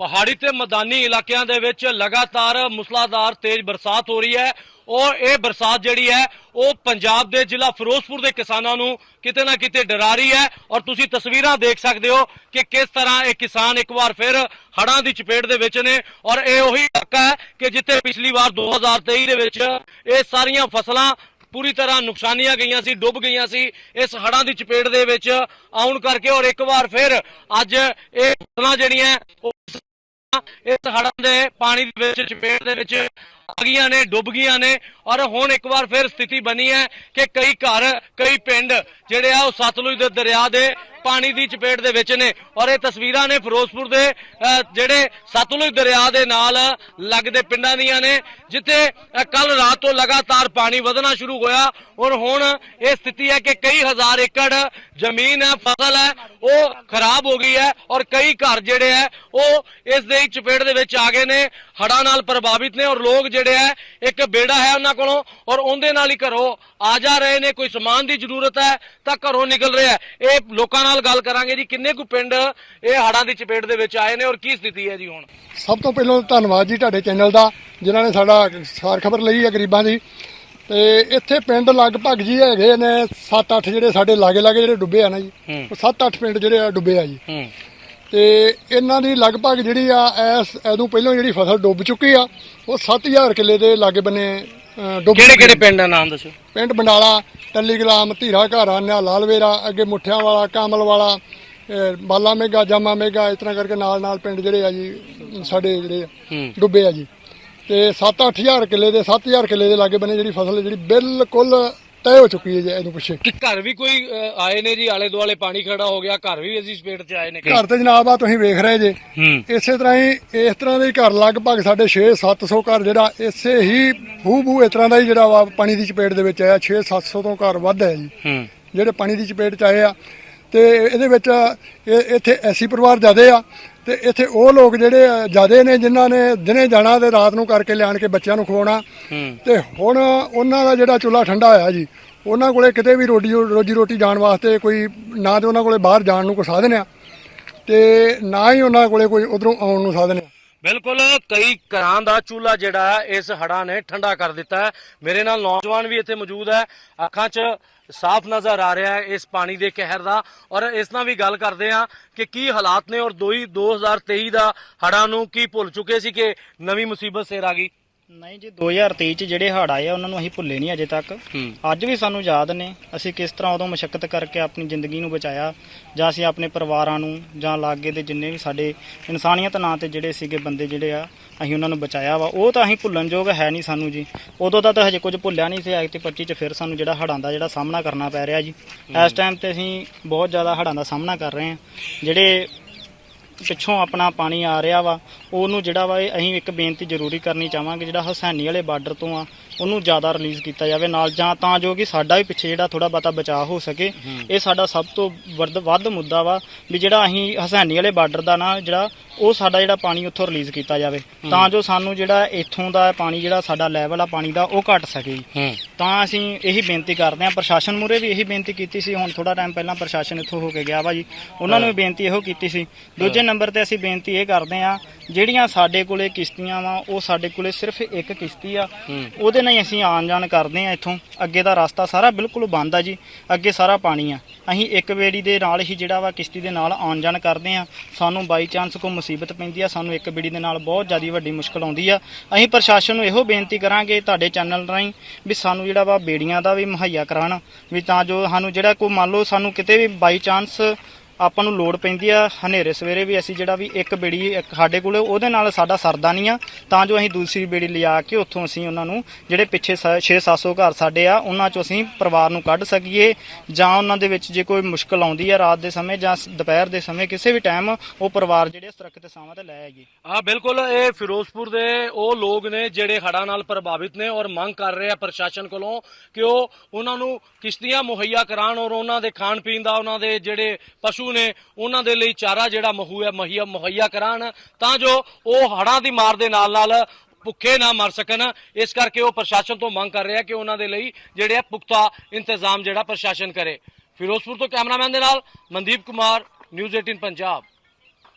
ਪਹਾੜੀ ਤੇ ਮੈਦਾਨੀ ਇਲਾਕਿਆਂ ਦੇ ਵਿੱਚ ਲਗਾਤਾਰ ਮੁਸਲਾਧਾਰ ਤੇਜ਼ ਬਰਸਾਤ ਹੋ ਰਹੀ ਹੈ ਔਰ ਇਹ ਬਰਸਾਤ ਜਿਹੜੀ ਹੈ, ਉਹ ਪੰਜਾਬ ਦੇ ਜ਼ਿਲ੍ਹਾ ਫਿਰੋਜ਼ਪੁਰ ਦੇ ਕਿਸਾਨਾਂ ਨੂੰ ਕਿਤੇ ਨਾ ਕਿਤੇ ਡਰਾ ਰਹੀ ਹੈ ਔਰ ਤੁਸੀਂ ਤਸਵੀਰਾਂ ਦੇਖ ਸਕਦੇ ਹੋ ਕਿ ਕਿਸ ਤਰ੍ਹਾਂ ਇਹ ਕਿਸਾਨ ਇੱਕ ਵਾਰ ਫਿਰ ਹੜਾਂ ਦੀ ਚਪੇਟ ਦੇ ਵਿੱਚ ਨੇ ਔਰ ਇਹ ਉਹੀ ਇਲਾਕਾ ਹੈ ਕਿ ਜਿੱਥੇ ਪਿਛਲੀ ਵਾਰ 2023 ਦੇ ਵਿੱਚ ਇਹ ਸਾਰੀਆਂ ਫਸਲਾਂ ਪੂਰੀ ਤਰ੍ਹਾਂ ਨੁਕਸਾਨੀਆਂ ਗਈਆਂ ਸੀ, ਡੁੱਬ ਗਈਆਂ ਸੀ, ਇਸ ਹੜ੍ਹਾਂ ਦੀ ਚਪੇਟ ਦੇ ਵਿੱਚ ਆਉਣ ਕਰਕੇ ਔਰ ਇੱਕ ਵਾਰ ਫਿਰ ਅੱਜ ਇਹ ਫਸਲਾਂ ਜਿਹੜੀਆਂ ਇਸ ਹੜ੍ਹਾਂ ਦੇ ਪਾਣੀ ਦੇ ਵਿੱਚ ਚਪੇਟ ਦੇ ਵਿੱਚ ਆ ਗਈਆਂ ਨੇ, ਡੁੱਬ ਗਈਆਂ ਨੇ ਔਰ ਹੁਣ ਇੱਕ ਵਾਰ ਫਿਰ ਸਥਿਤੀ ਬਣੀ ਹੈ ਕਿ ਕਈ ਘਰ, ਕਈ ਪਿੰਡ ਜਿਹੜੇ ਆ ਉਹ ਸਤਲੁਜ ਦੇ ਦਰਿਆ ਦੇ ਪਾਣੀ ਦੀ ਚਪੇਟ ਦੇ ਵਿੱਚ ਨੇ ਔਰ ਇਹ ਤਸਵੀਰਾਂ ਨੇ ਫਿਰੋਜ਼ਪੁਰ ਦੇ ਅਹ, ਜਿਹੜੇ ਸਤਲੁਜ ਦਰਿਆ ਦੇ ਨਾਲ ਲੱਗਦੇ ਪਿੰਡਾਂ ਦੀਆਂ ਨੇ ਜਿੱਥੇ ਕੱਲ ਰਾਤ ਤੋਂ ਲਗਾਤਾਰ ਪਾਣੀ ਵਧਣਾ ਸ਼ੁਰੂ ਹੋਇਆ ਔਰ ਹੁਣ ਇਹ ਸਥਿਤੀ ਹੈ ਕਿ ਕਈ ਹਜ਼ਾਰ ਏਕੜ ਜ਼ਮੀਨ ਹੈ ਫਸਲ ਹੈ ਉਹ ਖਰਾਬ ਹੋ ਗਈ ਹੈ ਔਰ ਕਈ ਘਰ ਜਿਹੜੇ ਹੈ ਉਹ ਇਸ ਦੇ ਚਪੇਟ ਦੇ ਵਿੱਚ ਆ ਗਏ ਨੇ ਹੜਾਂ ਨਾਲ ਪ੍ਰਭਾਵਿਤ ਨੇ ਔਰ ਲੋਕ ਜਿਹੜੇ ਹੈ ਇੱਕ ਬੇੜਾ ਹੈ ਉਹਨਾਂ ਕੋਲੋਂ ਔਰ ਉਹਦੇ ਨਾਲ ਹੀ ਘਰੋਂ ਆ ਜਾ ਰਹੇ ਨੇ ਕੋਈ ਸਮਾਨ ਦੀ ਜ਼ਰੂਰਤ ਹੈ ਤਾਂ ਘਰੋਂ ਨਿਕਲ ਰਿਹਾ ਇਹ ਲੋਕਾਂ ਨਾਲ ਗੱਲ ਕਰਾਂਗੇ ਜੀ ਕਿੰਨੇ ਕੁ ਪਿੰਡ ਇਹ ਹੜ੍ਹਾਂ ਦੀ ਚਪੇਟ ਦੇ ਵਿੱਚ ਆਏ ਨੇ ਔਰ ਕੀ ਸਥਿਤੀ ਹੈ ਜੀ ਹੁਣ? ਸਭ ਤੋਂ ਪਹਿਲਾਂ ਧੰਨਵਾਦ ਜੀ ਤੁਹਾਡੇ ਚੈਨਲ ਦਾ ਜਿਨ੍ਹਾਂ ਨੇ ਸਾਡਾ ਸਾਰ ਖਬਰ ਲਈ ਹੈ ਗਰੀਬਾਂ ਦੀ। ਤੇ ਇੱਥੇ ਪਿੰਡ ਲਗਭਗ ਜੀ ਹੈਗੇ ਨੇ 7-8 ਜਿਹੜੇ ਸਾਡੇ ਲਾਗੇ ਲਾਗੇ ਜਿਹੜੇ ਡੁੱਬੇ ਆ ਨਾ ਜੀ। ਉਹ 7-8 ਪਿੰਡ ਜਿਹੜੇ ਆ ਡੁੱਬੇ ਆ ਜੀ। ਤੇ ਇਹਨਾਂ ਦੀ ਲਗਭਗ ਜਿਹੜੀ ਆ ਐਸ ਐਦੋਂ ਪਹਿਲਾਂ ਜਿਹੜੀ ਫਸਲ ਡੁੱਬ ਚੁੱਕੀ ਆ ਉਹ 7000 ਕਿੱਲੇ ਦੇ ਲਾਗੇ ਬੰਨੇ ਡੁੱਬ ਕਿਹੜੇ ਕਿਹੜੇ। ਪਿੰਡ ਦਾ ਨਾਮ ਦੱਸੋ। ਪਿੰਡ ਬੰਡਾਲਾ ਟੱਲੀ ਗੁਲਾਮ ਧੀਰਾ ਘਾਰਾ ਨਿਆ ਲਾਲਵੇਰਾ ਅੱਗੇ ਮੁੱਠਿਆਂ ਵਾਲਾ ਕਾਮਲ ਵਾਲਾ ਬਾਲਾ ਮੇਗਾ ਜਾਮਾ ਮੇਗਾ ਇਸ ਤਰ੍ਹਾਂ ਕਰਕੇ ਨਾਲ ਨਾਲ ਪਿੰਡ ਜਿਹੜੇ ਆ ਜੀ ਸਾਡੇ ਜਿਹੜੇ ਡੁੱਬੇ ਆ ਜੀ। ਤੇ 7-8000 ਕਿੱਲੇ ਦੇ 7000 ਕਿੱਲੇ ਦੇ ਲਾਗੇ ਬੰਨੇ ਜਿਹੜੀ ਫਸਲ ਜਿਹੜੀ ਬਿਲਕੁਲ ਤੈਅ ਹੋ ਚੁੱਕੀ ਹੈ ਜੀ ਇਹਨੂੰ ਪਿੱਛੇ। ਕਿ ਘਰ ਵੀ ਕੋਈ ਅ, ਆਏ ਨੇ ਜੀ ਆਲੇ ਦੁਆਲੇ ਪਾਣੀ ਖੜਾ ਹੋ ਗਿਆ ਘਰ ਵੀ ਅਸੀਂ ਚਪੇਟ 'ਚ ਆਏ ਨੇ। ਘਰ ਤੇ ਜਨਾਬ ਆ ਤੁਸੀਂ ਵੇਖ ਰਹੇ ਜੇ। ਹੂੰ। ਇਸੇ ਤਰ੍ਹਾਂ ਹੀ ਇਸ ਤਰ੍ਹਾਂ ਦੇ ਘਰ ਲਗਭਗ ਸਾਡੇ 6-700 ਘਰ ਜਿਹੜਾ ਇਸੇ ਹੀ ਹੂ ਬੂ ਇਸ ਤਰ੍ਹਾਂ ਦਾ ਹੀ ਜਿਹੜਾ ਵਾ ਪਾਣੀ ਦੀ ਚਪੇਟ ਦੇ ਵਿੱਚ ਆਇਆ। 6-700 ਤੋਂ ਘਰ ਵੱਧ ਹੈ ਜੀ। ਹੂੰ। ਜਿਹੜੇ ਪਾਣੀ ਦੀ ਚਪੇਟ ਚ ਆਏ ਆ। ਤੇ ਇਹਦੇ ਵਿੱਚ ਇਹ- ਇੱਥੇ ਐਸੀ ਪਰਿਵਾਰ ਜ਼ਿਆਦੇ ਆ ਤੇ ਇੱਥੇ ਉਹ ਲੋਕ ਜਿਹੜੇ ਜ਼ਿਆਦੇ ਨੇ ਜਿਨ੍ਹਾਂ ਨੇ ਦਿਨੇ ਜਾਣਾ ਤੇ ਰਾਤ ਨੂੰ ਕਰਕੇ ਲਿਆਣ ਕੇ ਬੱਚਿਆਂ ਨੂੰ ਖਵਾਉਣਾ। ਤੇ ਹੁਣ ਉਹਨਾਂ ਦਾ ਜਿਹੜਾ ਚੁੱਲ੍ਹਾ ਠੰਡਾ ਹੋਇਆ ਜੀ ਉਹਨਾਂ ਕੋਲੇ ਕਿਤੇ ਵੀ ਰੋਟੀ ਰੋਜੀ ਰੋਟੀ ਜਾਣ ਵਾਸਤੇ ਕੋਈ ਨਾ ਤੇ ਉਹਨਾਂ ਕੋਲੇ ਬਾਹਰ ਜਾਣ ਨੂੰ ਕੋਈ ਸਾਧਨ ਆ। ਤੇ ਨਾ ਹੀ ਉਹਨਾਂ ਕੋਲੇ ਕੋਈ ਉਧਰੋਂ ਆਉਣ ਨੂੰ ਸਾਧਨ ਆ। ਬਿਲਕੁਲ, ਕਈ ਘਰਾਂ ਦਾ ਚੂਲਾ ਜਿਹੜਾ ਹੈ, ਇਸ ਹੜ੍ਹਾਂ ਨੇ ਠੰਡਾ ਕਰ ਦਿੱਤਾ ਹੈ। ਮੇਰੇ ਨਾਲ ਨੌਜਵਾਨ ਵੀ ਇੱਥੇ ਮੌਜੂਦ ਹੈ। ਅੱਖਾਂ 'ਚ ਸਾਫ਼ ਨਜ਼ਰ ਆ ਰਿਹਾ ਹੈ ਇਸ ਪਾਣੀ ਦੇ ਕਹਿਰ ਦਾ। ਔਰ ਇਸ ਨਾਲ ਵੀ ਗੱਲ ਕਰਦੇ ਆ ਕਿ ਕੀ ਹਾਲਾਤ ਨੇ ਔਰ 2 2023 ਦਾ ਹੜ੍ਹਾਂ ਨੂੰ ਕੀ ਭੁੱਲ ਚੁੱਕੇ ਸੀ ਕਿ ਨਵੀਂ ਮੁਸੀਬਤ ਸਿਰ ਆ ਗਈ। ਨਹੀਂ ਜੀ 2023 ਚ ਜਿਹੜੇ ਹੜ੍ਹ ਆਏ ਆ ਉਹਨਾਂ ਨੂੰ ਅਸੀਂ ਭੁੱਲੇ ਨਹੀਂ ਅਜੇ ਤੱਕ। ਅੱਜ ਵੀ ਸਾਨੂੰ ਯਾਦ ਨੇ ਅਸੀਂ ਕਿਸ ਤਰ੍ਹਾਂ ਉਦੋਂ ਮੁਸ਼ਕਲ ਕਰਕੇ ਆਪਣੀ ਜ਼ਿੰਦਗੀ ਨੂੰ ਬਚਾਇਆ ਜਾਂ ਅਸੀਂ ਆਪਣੇ ਪਰਿਵਾਰਾਂ ਨੂੰ ਜਾਂ ਲਾਗੇ ਦੇ ਜਿੰਨੇ ਵੀ ਸਾਡੇ ਇਨਸਾਨੀਅਤ ਨਾਂ ਤੇ ਜਿਹੜੇ ਸੀਗੇ ਬੰਦੇ ਜਿਹੜੇ ਆ ਅਸੀਂ ਉਹਨਾਂ ਨੂੰ ਬਚਾਇਆ ਵਾ। ਉਹ ਤਾਂ ਅਸੀਂ ਭੁੱਲਣ ਯੋਗ ਹੈ ਨਹੀਂ ਸਾਨੂੰ ਜੀ। ਉਦੋਂ ਦਾ ਤਾਂ ਹਜੇ ਕੁਝ ਭੁੱਲਿਆ ਨਹੀਂ ਸੀ ਐਕਟ 25 ਚ ਫਿਰ ਸਾਨੂੰ ਜਿਹੜਾ ਹੜ੍ਹਾਂ ਦਾ ਜਿਹੜਾ ਸਾਹਮਣਾ ਕਰਨਾ ਪੈ ਰਿਹਾ ਜੀ। ਇਸ ਟਾਈਮ ਤੇ ਅਸੀਂ ਬਹੁਤ ਜ਼ਿਆਦਾ ਹੜ੍ਹਾਂ ਦਾ ਸਾਹਮਣਾ ਕਰ ਰਹੇ ਹਾਂ। ਜਿਹੜੇ ਪਿੱਛੋਂ ਆਪਣਾ ਪਾਣੀ ਆ ਰਿਹਾ ਵਾ ਉਹਨੂੰ ਜਿਹੜਾ ਵਾ ਇਹ ਅਸੀਂ ਇੱਕ ਬੇਨਤੀ ਜ਼ਰੂਰੀ ਕਰਨੀ ਚਾਹਾਂਗੇ ਜਿਹੜਾ ਹਸੈਨੀ ਵਾਲੇ ਬਾਰਡਰ ਤੋਂ ਆ ਉਹਨੂੰ ਜ਼ਿਆਦਾ ਰਿਲੀਜ਼ ਕੀਤਾ ਜਾਵੇ ਨਾਲ ਜਾਂ ਤਾਂ ਜੋ ਕਿ ਸਾਡਾ ਵੀ ਪਿੱਛੇ ਜਿਹੜਾ ਥੋੜਾ ਬਹੁਤਾ ਬਚਾਅ ਹੋ ਸਕੇ। ਇਹ ਸਾਡਾ ਸਭ ਤੋਂ ਵੱਧ ਵੱਧ ਮੁੱਦਾ ਵਾ ਵੀ ਜਿਹੜਾ ਅਸੀਂ ਹਸੈਨੀ ਵਾਲੇ ਬਾਰਡਰ ਦਾ ਨਾ ਜਿਹੜਾ ਉਹ ਸਾਡਾ ਜਿਹੜਾ ਪਾਣੀ ਉੱਥੋਂ ਰਿਲੀਜ਼ ਕੀਤਾ ਜਾਵੇ। ਤਾਂ ਜੋ ਸਾਨੂੰ ਜਿਹੜਾ ਇੱਥੋਂ ਦਾ ਪਾਣੀ ਜਿਹੜਾ ਸਾਡਾ ਲੈਵਲ ਆ ਪਾਣੀ ਦਾ ਉਹ ਘਟ ਸਕੇ। ਤਾਂ ਅਸੀਂ ਇਹੀ ਬੇਨਤੀ ਕਰਦੇ ਹਾਂ ਪ੍ਰਸ਼ਾਸਨ ਮੂਰੇ ਵੀ ਇਹੀ ਬੇਨਤੀ ਕੀਤੀ ਸੀ ਹੁਣ ਥੋੜਾ ਟਾਈਮ ਪਹਿਲਾਂ ਪ੍ਰਸ਼ਾਸਨ ਇੱਥੋਂ ਹੋ ਕੇ ਗਿਆ ਵਾ ਜੀ। ਉਹਨਾਂ ਨੂੰ ਵੀ ਬੇਨਤੀ ਇਹੋ ਕੀਤੀ ਸੀ। ਦੂਜੇ ਨੰਬਰ ਤੇ ਅਸੀਂ ਬੇਨਤੀ ਇਹ ਕਰਦੇ ਹਾਂ ਜਿਹੜੀਆਂ ਸਾਡੇ ਕੋਲੇ ਕਿਸ਼ਤੀਆਂ ਵਾ ਉਹ ਸਾਡੇ ਕੋਲੇ ਸਿਰਫ ਇੱਕ ਕਿਸ਼ਤੀ ਆ। ਉਹਦੇ ਨਾਲ ਹੀ ਅਸੀਂ ਆਉਣ ਜਾਣ ਕਰਦੇ ਆ ਇੱਥੋਂ। ਅੱਗੇ ਦਾ ਰਸਤਾ ਸਾਰਾ ਬਿਲਕੁਲ ਬੰਦ ਆ ਜੀ। ਅੱਗੇ ਸਾਰਾ ਪਾਣੀ ਆ। ਅਸੀਂ ਇੱਕ ਬੇੜੀ ਦੇ ਨਾਲ ਹੀ ਜਿਹੜਾ ਵਾ ਕਿਸ਼ਤੀ ਦੇ ਨਾਲ ਆਉਣ ਜਾਣ ਕਰਦੇ ਆ ਸਾਨੂੰ ਬਾਈ ਚਾਂਸ ਕੋਈ ਮੁਸੀਬਤ ਪੈਂਦੀ ਆ ਸਾਨੂੰ ਇੱਕ ਬੇੜੀ ਦੇ ਨਾਲ ਬਹੁਤ ਜ਼ਿਆਦਾ ਵੱਡੀ ਮੁਸ਼ਕਲ ਆਉਂਦੀ ਆ। ਅਸੀਂ ਪ੍ਰਸ਼ਾਸਨ ਨੂੰ ਇਹੋ ਬੇਨਤੀ ਕਰਾਂਗੇ ਤੁਹਾਡੇ ਚੈਨਲ ਰਾਹੀਂ ਵੀ ਸਾਨੂੰ ਜਿਹੜਾ ਵਾ ਬੇੜੀਆਂ ਦਾ ਵੀ ਮੁਹੱਈਆ ਕਰਾਉਣ। ਵੀ ਤਾਂ ਜੋ ਸਾਨੂੰ ਜਿਹੜਾ ਕੋਈ ਮੰਨ ਲਓ ਸਾਨੂੰ ਕਿਤੇ ਵੀ ਬਾਈ ਚਾਂਸ ਆਪਾਂ ਨੂੰ ਲੋੜ ਪੈਂਦੀ ਆ, ਹਨੇਰੇ ਸਵੇਰੇ ਵੀ ਅਸੀਂ ਜਿਹੜਾ ਵੀ ਇੱਕ ਬੇੜੀ ਇੱਕ ਸਾਡੇ ਕੋਲੇ, ਉਹਦੇ ਨਾਲ ਸਾਡਾ ਸਰਦਾ ਨਹੀਂ ਆ। ਤਾਂ ਜੋ ਅਸੀਂ ਦੂਸਰੀ ਬੇੜੀ ਲਿਆ ਕੇ ਉੱਥੋਂ ਅਸੀਂ ਉਹਨਾਂ ਨੂੰ ਜਿਹੜੇ ਪਿੱਛੇ 6-700 ਘਰ ਸਾਡੇ ਆ, ਉਹਨਾਂ ਚੋਂ ਅਸੀਂ ਪਰਿਵਾਰ ਨੂੰ ਕੱਢ ਸਕੀਏ। ਜਾਂ ਉਹਨਾਂ ਦੇ ਵਿੱਚ ਜੇ ਕੋਈ ਮੁਸ਼ਕਲ ਆਉਂਦੀ ਆ ਰਾਤ ਦੇ ਸਮੇਂ ਜਾਂ ਦੁਪਹਿਰ ਦੇ ਸਮੇਂ ਕਿਸੇ ਵੀ ਟਾਈਮ ਉਹ ਪਰਿਵਾਰ ਜਿਹੜੇ ਸੁਰੱਖਿਅਤ ਥਾਵਾਂ ਤੇ ਲੈ ਆਈਏ। ਹਾਂ, ਬਿਲਕੁਲ ਇਹ ਫਿਰੋਜ਼ਪੁਰ ਦੇ ਉਹ ਲੋਕ ਨੇ ਜਿਹੜੇ ਹੜ੍ਹਾਂ ਨਾਲ ਪ੍ਰਭਾਵਿਤ ਨੇ ਔਰ ਮੰਗ ਕਰ ਰਹੇ ਆ ਪ੍ਰਸ਼ਾਸਨ ਕੋਲੋਂ ਕਿ ਉਹ ਉਹਨਾਂ ਨੂੰ ਕਿਸ਼ਤੀਆਂ ਮੁਹੱਈਆ ਕਰਾਉਣ ਔਰ ਉਹਨਾਂ ਦੇ ਖਾਣ ਪੀਣ ਦਾ, ਉਹਨਾਂ ਦੇ ਜਿਹੜੇ ਪਸ਼ੂ ਨੇ ਉਹਨਾਂ ਦੇ ਲਈ ਚਾਰਾ ਜਿਹੜਾ ਮਹੂਆ ਮੁਹੱਈਆ ਮੁਹੱਈਆ ਕਰਾਉਣ ਤਾਂ ਜੋ ਉਹ ਹੜ੍ਹਾਂ ਦੀ ਮਾਰ ਦੇ ਨਾਲ ਨਾਲ ਭੁੱਖੇ ਨਾ ਮਰ ਸਕਣ। ਇਸ ਕਰਕੇ ਉਹ ਪ੍ਰਸ਼ਾਸਨ ਤੋਂ ਮੰਗ ਕਰ ਰਿਹਾ ਕਿ ਉਹਨਾਂ ਦੇ ਲਈ ਜਿਹੜੇ ਆ ਪੁਖਤਾ ਇੰਤਜ਼ਾਮ ਜਿਹੜਾ ਪ੍ਰਸ਼ਾਸਨ ਕਰੇ। ਫਿਰੋਜ਼ਪੁਰ ਤੋਂ ਕੈਮਰਾਮੈਨ ਦੇ ਨਾਲ ਮਨਦੀਪ ਕੁਮਾਰ, ਨਿਊਜ਼ 18 ਪੰਜਾਬ।